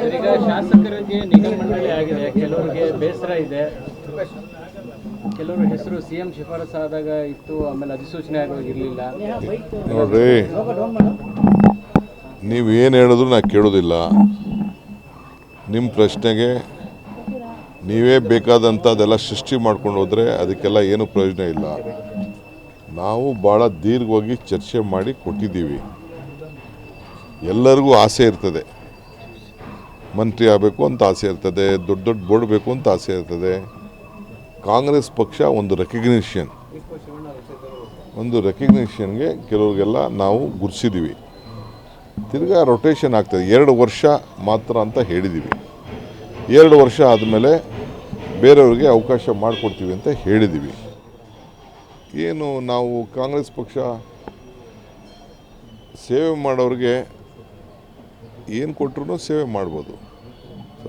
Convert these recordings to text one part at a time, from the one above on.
ಈಗ ಶಾಸಕರಿಗೆ ನಿಗಮ ಮಂಡಳಿ ಆಗಿದೆ, ಕೆಲವರಿಗೆ ಬೇಸರ ಇದೆ. ಕೆಲವರು ಹೆಸರು ಸಿಎಂ ಶಿಫಾರಸು ಆದಾಗ ಇತ್ತು, ಆಮೇಲೆ ಅಧಿಸೂಚನೆ ಆಗಿರಲಿಲ್ಲ ನೋಡ್ರಿ, ನೀವು ಏನು ಹೇಳಿದ್ರು ನಾ ಕೇಳೋದಿಲ್ಲ. ನಿಮ್ಮ ಪ್ರಶ್ನೆಗೆ ನೀವೇ ಬೇಕಾದಂಥದ್ದೆಲ್ಲ ಸೃಷ್ಟಿ ಮಾಡ್ಕೊಂಡು ಹೋದರೆ ಅದಕ್ಕೆಲ್ಲ ಏನು ಪ್ರಯೋಜನ ಇಲ್ಲ. ನಾವು ಭಾಳ ದೀರ್ಘವಾಗಿ ಚರ್ಚೆ ಮಾಡಿ ಕೊಟ್ಟಿದ್ದೀವಿ. ಎಲ್ಲರಿಗೂ ಆಸೆ ಇರ್ತದೆ. ಮಂತ್ರಿ ಆಗಬೇಕು ಅಂತ ಆಸೆ ಇರ್ತದೆ, ದೊಡ್ಡ ದೊಡ್ಡ ಬೋರ್ಡ್ ಬೇಕು ಅಂತ ಆಸೆ ಇರ್ತದೆ. ಕಾಂಗ್ರೆಸ್ ಪಕ್ಷ ಒಂದು ರೆಕಗ್ನಿಷನ್ ಒಂದು ರೆಕಗ್ನಿಷನ್ಗೆ ಕೆಲವ್ರಿಗೆಲ್ಲ ನಾವು ಗುರ್ಸಿದ್ದೀವಿ ತಿರ್ಗಾ ರೊಟೇಷನ್ ಆಗ್ತದೆ ಎರಡು ವರ್ಷ ಮಾತ್ರ ಅಂತ ಹೇಳಿದ್ದೀವಿ ಎರಡು ವರ್ಷ ಆದಮೇಲೆ ಬೇರೆಯವ್ರಿಗೆ ಅವಕಾಶ ಮಾಡಿಕೊಡ್ತೀವಿ ಅಂತ ಹೇಳಿದ್ದೀವಿ ಏನು ನಾವು ಕಾಂಗ್ರೆಸ್ ಪಕ್ಷ ಸೇವೆ ಮಾಡೋರಿಗೆ ಏನು ಕೊಟ್ಟರು ಸೇವೆ ಮಾಡ್ಬೋದು.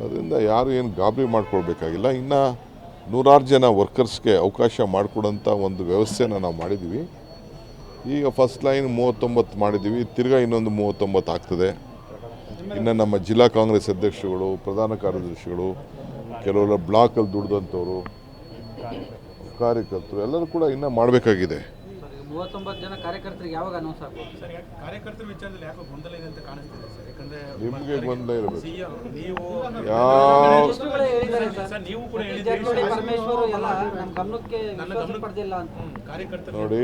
ಅದರಿಂದ ಯಾರು ಏನು ಗಾಬರಿ ಮಾಡ್ಕೊಳ್ಬೇಕಾಗಿಲ್ಲ. ಇನ್ನು ನೂರಾರು ಜನ ವರ್ಕರ್ಸ್ಗೆ ಅವಕಾಶ ಮಾಡಿಕೊಡೋಂಥ ಒಂದು ವ್ಯವಸ್ಥೆನ ನಾವು ಮಾಡಿದ್ದೀವಿ ಈಗ ಫಸ್ಟ್ ಲೈನ್ ಮೂವತ್ತೊಂಬತ್ತು ಮಾಡಿದ್ದೀವಿ ತಿರ್ಗಾ ಇನ್ನೊಂದು ಮೂವತ್ತೊಂಬತ್ತು ಆಗ್ತದೆ. ಇನ್ನು ನಮ್ಮ ಜಿಲ್ಲಾ ಕಾಂಗ್ರೆಸ್ ಅಧ್ಯಕ್ಷಗಳು ಪ್ರಧಾನ ಕಾರ್ಯದರ್ಶಿಗಳು ಕೆಲವೆಲ್ಲ ಬ್ಲಾಕಲ್ಲಿ ದುಡ್ದಂಥವ್ರು, ಕಾರ್ಯಕರ್ತರು ಎಲ್ಲರೂ ಕೂಡ ಇನ್ನೂ ಮಾಡಬೇಕಾಗಿದೆ. ಮೂವತ್ತೊಂಬತ್ತು ಜನ ಕಾರ್ಯಕರ್ತರಿಗೆ ಯಾವಾಗ ಅನೌನ್ಸ್ ಆಗ್ಬೋದು? ಸರ್ ಯಾಕೆ ಕಾರ್ಯಕರ್ತರ ವಿಚಾರದಲ್ಲಿ ಯಾಕೋ ಗೊಂದಲ ಇದೆ ಅಂತ ಕಾಣಿಸ್ತಿದೆ ಸರ್. ಯಾಕಂದ್ರೆ ನಿಮಗೆ ಗೊಂದಲ ಇರಬೇಕು. ಸಿಎಂ ನೀವು ಯಾವ ಸರ್ ನೀವು ಕೂಡ ಜಾರಕಿಹೊಳಿ ಹೇಳಿದ್ರಿ ಪರಮೇಶ್ವರ್ ಎಲ್ಲ ನಮ್ಮ ಗಮನಕ್ಕೆ ನನ್ನ ವಿಶ್ವಾಸ ಗಮನಕ್ಕೆ- ಪಡೆದಿಲ್ಲ ಅಂತ. ಹ್ಮ್, ಕಾರ್ಯಕರ್ತರು ನೋಡಿ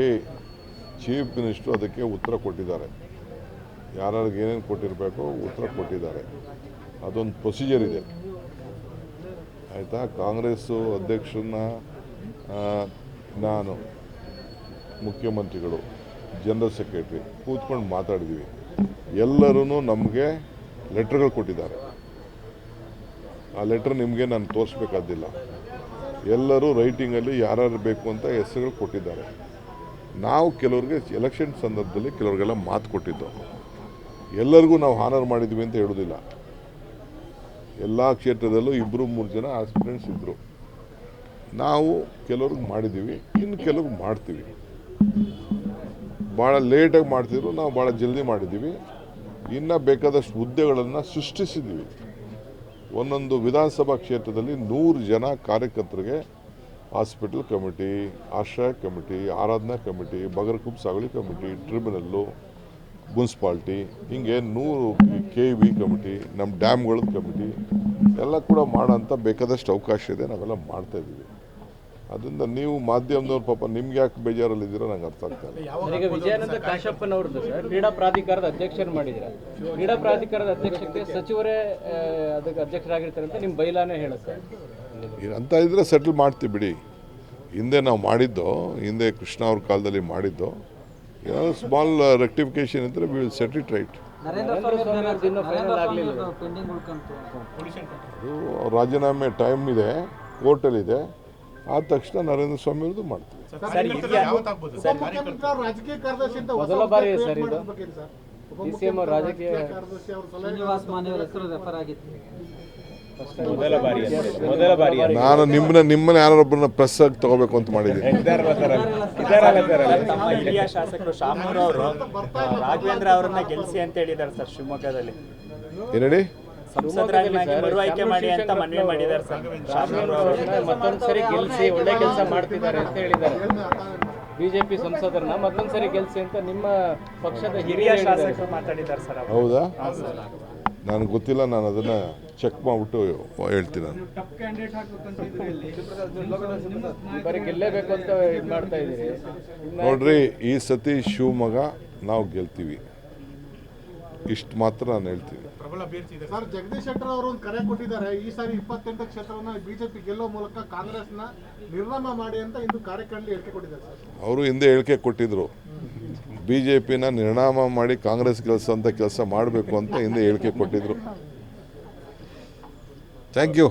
ಚೀಫ್ ಮಿನಿಸ್ಟ್ರು ಅದಕ್ಕೆ ಉತ್ತರ ಕೊಟ್ಟಿದ್ದಾರೆ. ಯಾರ್ಯಾರಿಗೆ ಏನೇನು ಕೊಟ್ಟಿರಬೇಕು ಉತ್ತರ ಕೊಟ್ಟಿದ್ದಾರೆ. ಅದೊಂದು ಪ್ರೊಸೀಜರ್ ಇದೆ. ಆಯಿತಾ? ಕಾಂಗ್ರೆಸ್ಸು ಅಧ್ಯಕ್ಷರನ್ನ ನಾನು ಮುಖ್ಯಮಂತ್ರಿಗಳು ಜನರಲ್ ಸೆಕ್ರೆಟ್ರಿ ಕೂತ್ಕೊಂಡು ಮಾತಾಡಿದ್ದೀವಿ ಎಲ್ಲರೂ ನಮಗೆ ಲೆಟ್ರ್ಗಳು ಕೊಟ್ಟಿದ್ದಾರೆ. ಆ ಲೆಟ್ರ್ ನಿಮಗೆ ನಾನು ತೋರಿಸ್ಬೇಕಾದಿಲ್ಲ. ಎಲ್ಲರೂ ರೈಟಿಂಗಲ್ಲಿ ಯಾರ್ಯಾರು ಬೇಕು ಅಂತ ಹೆಸರುಗಳು ಕೊಟ್ಟಿದ್ದಾರೆ. ನಾವು ಕೆಲವ್ರಿಗೆ ಎಲೆಕ್ಷನ್ ಸಂದರ್ಭದಲ್ಲಿ ಕೆಲವ್ರಿಗೆಲ್ಲ ಮಾತು ಕೊಟ್ಟಿದ್ದು. ಎಲ್ಲರಿಗೂ ನಾವು ಹಾನರ್ ಮಾಡಿದ್ವಿ ಅಂತ ಹೇಳೋದಿಲ್ಲ. ಎಲ್ಲ ಕ್ಷೇತ್ರದಲ್ಲೂ ಇಬ್ಬರು ಮೂರು ಜನ ಆಸ್ಪಿರೆಂಟ್ಸ್ ಇದ್ದರು ನಾವು ಕೆಲವ್ರಿಗೆ ಮಾಡಿದ್ದೀವಿ ಇನ್ನು ಕೆಲವ್ರಿಗೆ ಮಾಡ್ತೀವಿ. ಭಾಳ ಲೇಟಾಗಿ ಮಾಡ್ತಿದ್ರು, ನಾವು ಭಾಳ ಜಲ್ದಿ ಮಾಡಿದ್ದೀವಿ. ಇನ್ನು ಬೇಕಾದಷ್ಟು ಹುದ್ದೆಗಳನ್ನು ಸೃಷ್ಟಿಸಿದ್ದೀವಿ. ಒಂದೊಂದು ವಿಧಾನಸಭಾ ಕ್ಷೇತ್ರದಲ್ಲಿ ನೂರು ಜನ ಕಾರ್ಯಕರ್ತರಿಗೆ ಹಾಸ್ಪಿಟಲ್ ಕಮಿಟಿ ಆಶ್ರಯ ಕಮಿಟಿ ಆರಾಧನಾ ಕಮಿಟಿ ಬಗರ್ಕುಂಬ್ ಸಾಗಳಿ ಕಮಿಟಿ ಟ್ರಿಬ್ಯುನಲ್ಲು ಮುನ್ಸಿಪಾಲ್ಟಿ ಹಿಂಗೆ ನೂರು ಕೆ ವಿ ಕಮಿಟಿ ನಮ್ಮ ಡ್ಯಾಮ್ಗಳ ಕಮಿಟಿ ಎಲ್ಲ ಕೂಡ ಮಾಡೋಂಥ ಬೇಕಾದಷ್ಟು ಅವಕಾಶ ಇದೆ. ನಾವೆಲ್ಲ ಮಾಡ್ತಾ ಇದ್ದೀವಿ. ಅದರಿಂದ ನೀವು ಮಾಧ್ಯಮದವ್ರು ಪಾಪ ನಿಮ್ಗೆ ಯಾಕೆ ಬೇಜಾರಲ್ಲಿದ್ದೀರೋ ನಂಗೆ ಅರ್ಥ ಆಗ್ತಾ ಇಲ್ಲ. ಈಗ ವಿಜಯಾನಂದ ಕಾಶಪ್ಪನವ್ರದ್ದು ಸರ್. ಕ್ರೀಡಾ ಪ್ರಾಧಿಕಾರದ ಅಧ್ಯಕ್ಷರು ಮಾಡಿದ್ರೆ ಕ್ರೀಡಾ ಪ್ರಾಧಿಕಾರದ ಅಧ್ಯಕ್ಷಕ್ಕೆ ಸಚಿವರೇ ಅದಕ್ಕೆ ಅಧ್ಯಕ್ಷರಾಗಿರ್ತಾರೆ ಅಂತ ನಿಮ್ಮ ಬೈಲಾನೇ ಹೇಳುತ್ತೆ. ಅಂತ ಇದ್ರೆ ಸೆಟ್ಲ್ ಮಾಡ್ತೀವಿ ಬಿಡಿ. ಹಿಂದೆ ನಾವು ಮಾಡಿದ್ದು ಹಿಂದೆ ಕೃಷ್ಣ ಅವ್ರ ಕಾಲದಲ್ಲಿ ಮಾಡಿದ್ದು. ಏನಾದ್ರು ಸ್ಮಾಲ್ ರೆಕ್ಟಿಫಿಕೇಶನ್ ಇದ್ರೆ we will set it right Narendra Swamy ಅವ್ರದ್ದು ಇನ್ನೂ ಫೈನಲ್ ಆಗಲಿಲ್ಲ. ಪೆಂಡಿಂಗ್ ಉಳ್ಕಂತು ಅದು ರಾಜೀನಾಮೆ ಟೈಮ್ ಇದೆ ಕೋರ್ಟಲ್ಲಿದೆ ಆದ ತಕ್ಷಣ ನರೇಂದ್ರ ಸ್ವಾಮಿ ಅವ್ರದ್ದು ಕಾರ್ಯಕರ್ತರು ರಾಜಕೀಯ ನಾನು ನಿಮ್ಮನ್ನ ನಿಮ್ಮನ್ನ ಯಾರೊಬ್ಬರನ್ನ ಪ್ರೆಸ್ ಆಗಿ ತಗೋಬೇಕು ಅಂತ ಮಾಡಿದ್ದೀನಿ. ತಮ್ಮ ಹಿರಿಯ ಶಾಸಕರು ಶಾಮೂರ್ ಅವರು ರಾಘವೇಂದ್ರ ಅವರನ್ನ ಗೆಲ್ಸಿ ಅಂತ ಹೇಳಿದ್ದಾರೆ ಸರ್ ಶಿವಮೊಗ್ಗದಲ್ಲಿ. ಏನು ಹೇಳಿ ಸಂಸದರಾಗಿ ಮರು ಆಯ್ಕೆ ಮಾಡಿ ಅಂತ ಮನವಿ ಮಾಡಿದ್ದಾರೆ ಸರ್. ಶಾಮೂರ್ ಮತ್ತೊಂದು ಸರಿ ಗೆಲ್ಸಿ ಒಳ್ಳೆ ಕೆಲಸ ಮಾಡ್ತಿದ್ದಾರೆ ಅಂತ ಹೇಳಿದ್ದಾರೆ. ಬಿಜೆಪಿ ಸಂಸದರನ್ನ ಮತ್ತೊಂದು ಸರಿ ಗೆಲ್ಸಿ ಅಂತ ನಿಮ್ಮ ಪಕ್ಷದ ಹಿರಿಯ ಶಾಸಕರು ಮಾತಾಡಿದ್ದಾರೆ ಸರ್ ಹೌದಾ? ನನಗೆ ಗೊತ್ತಿಲ್ಲ ನಾನು ಅದನ್ನು ಚೆಕ್ ಮಾಡಿಬಿಟ್ಟು ಹೇಳ್ತೀನಿ ನಾನು. ಈ ಬಾರಿ ಗೆಲ್ಲೇಬೇಕು ಅಂತ ಇದು ಮಾಡ್ತಾ ಇದ್ದೀರಿ. ಇನ್ನ ನೋಡ್ರಿ ಈ ಸತಿ ಶಿವಮೊಗ್ಗ ನಾವು ಗೆಲ್ತೀವಿ. ಇಷ್ಟು ಮಾತ್ರ ನಾನು ಹೇಳ್ತೀನಿ. ಪ್ರಬಲ ಅಭ್ಯರ್ಥಿ ಇದೆ. ಸರ್ ಜಗದೀಶ್ ಶೆಟ್ಟರ್ ಅವರು ಒಂದು ಕರೆ ಕೊಟ್ಟಿದ್ದಾರೆ. ಈ ಸಾರಿ ಇಪ್ಪತ್ತೆಂಟು ಕ್ಷೇತ್ರವನ್ನ ಬಿಜೆಪಿ ಗೆಲ್ಲೋ ಮೂಲಕ ಕಾಂಗ್ರೆಸ್ನ ನಿರ್ನಾಮ ಮಾಡಿ ಅಂತ ಇಂದು ಕಾರ್ಯಕ್ರಮದಲ್ಲಿ ಹೇಳಿಕೆ ಕೊಟ್ಟಿದ್ದಾರೆ ಸರ್. ಅವರು ಹಿಂದೆ ಹೇಳಿಕೆ ಕೊಟ್ಟಿದ್ರು. ಬಿ ಜೆ ಪಿನ ನಿರ್ಣಾಮ ಮಾಡಿ ಕಾಂಗ್ರೆಸ್ ಕೆಲಸ ಅಂತ ಕೆಲಸ ಮಾಡಬೇಕು ಅಂತ ಹಿಂದೆ ಹೇಳಿಕೆ ಕೊಟ್ಟಿದ್ರು. Thank you